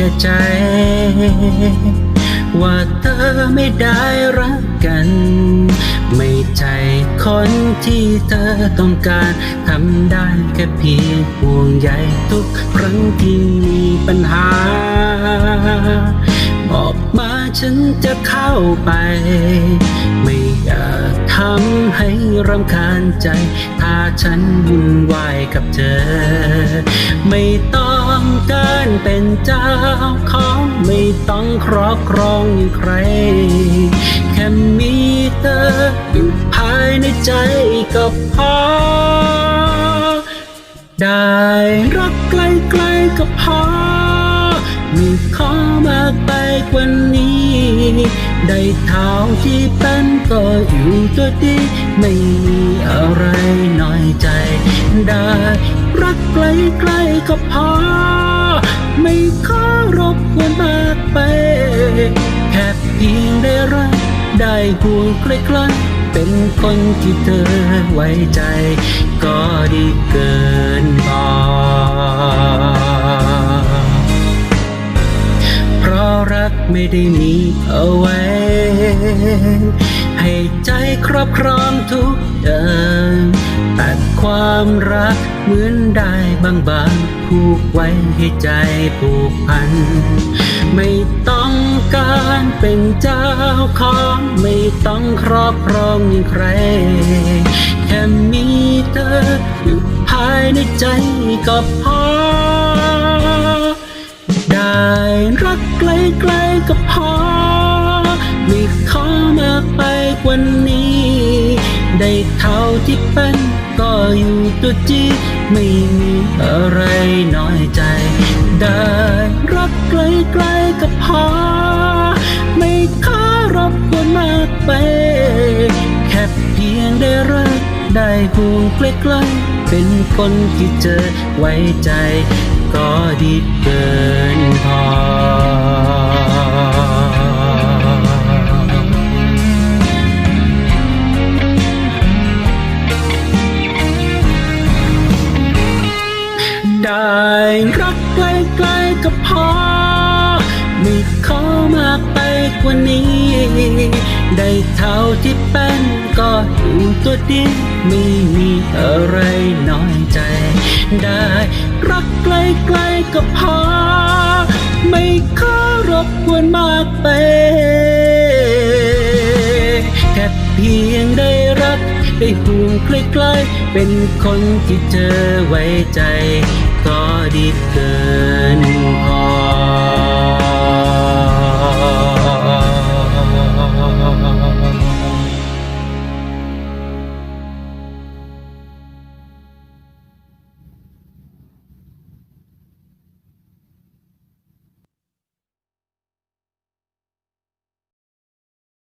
ก่ใจ ว่าเธอไม่ได้รักกัน ไม่ใช่คนที่เธอต้องการทำได้แค่เพียงห่วงใยทุกครั้งที่มีปัญหา บอกมาฉันจะเข้าไป ไม่อยากทำให้รำคาญใจ ถ้าฉันวุ่นวายกับเธอ ไม่ต้อง การเป็นเจ้าของไม่ต้องครอบครองย่างใคร แค่มีเธออยู่ภายในใจก็พอ ได้รักใกล้ๆก็พอมีขอมากไปกว่านี้ ได้เท่าที่เป็นก็อยู่ตัวดี ไม่มีอะไรน้อยใจ ได้รักใกล้ๆก็พอ ไม่ขอรบกวนมากไป แค่เพียงได้รัก ได้ห่วงใกล้ๆเป็นคนที่เธอไว้ใจ ก็ดีเกินพอเพราะรักไม่ได้มีเอาไว้ ให้ใจครอบครองทุกอย่างแต่ความรัก เหมือนได้บางบางผูกไว้ให้ใจผูกพัน ไม่ต้องการเป็นเจ้าของไม่ต้องครอบครองอย่างใคร แค่มีเธออยู่ภายในใจก็พอ ได้รักใกล้ๆก็พอ ไม่ขอมากไปกว่านี้ ได้เท่าที่เป็นก็อยู่ตัวจีไม่มีอะไรน้อยใจ ได้รักใกล้ๆก็พอ ไม่ขอรบกวนมากไป แค่เพียงได้รักได้ห่วงใกล้ๆเป็นคนที่เจอไว้ใจ ก็ดีเกินพอ รักใกล้ๆก็พอ ไม่ขอมากไปกว่านี้ ได้เท่าที่เป็นก็อยู่ตัวดีไม่มีอะไรน้อยใจ ได้รักใกล้ๆก็พอ ไม่ขอรบกวนมากไป แค่เพียงได้ ได้ห่วงใกล้ๆเป็นคนที่เธอไว้ใจ ก็ดีเกินพอ